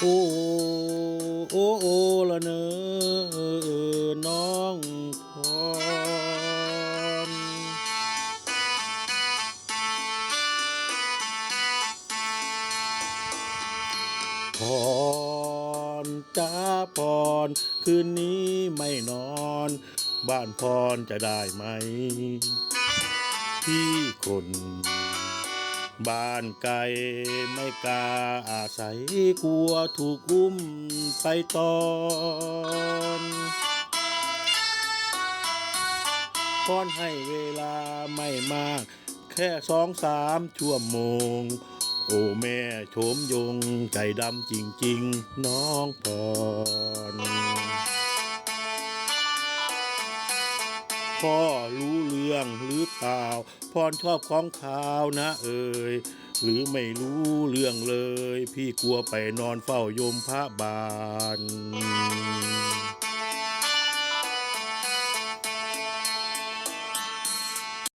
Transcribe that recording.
โอ้โอ้โอ้ละเนอน้องพรพรจ้าพร คืนนี้ไม่นอน บ้านพรจะได้ไหมพี่คน บ้านไกลไม่กล้าอาศัยกลัวถูกอุ้มไปตอนพรให้เวลาไม่มาก แค่สองสามชั่วโมง โอ้แม่โฉมยงใจดำจริง ๆ น้องพร พ่อรู้เรื่องหรือเปล่า พรชอบของขาวนะเอ่ยหรือไม่รู้เรื่องเลย พี่กลัวไปนอนเฝ้ายมพระบาล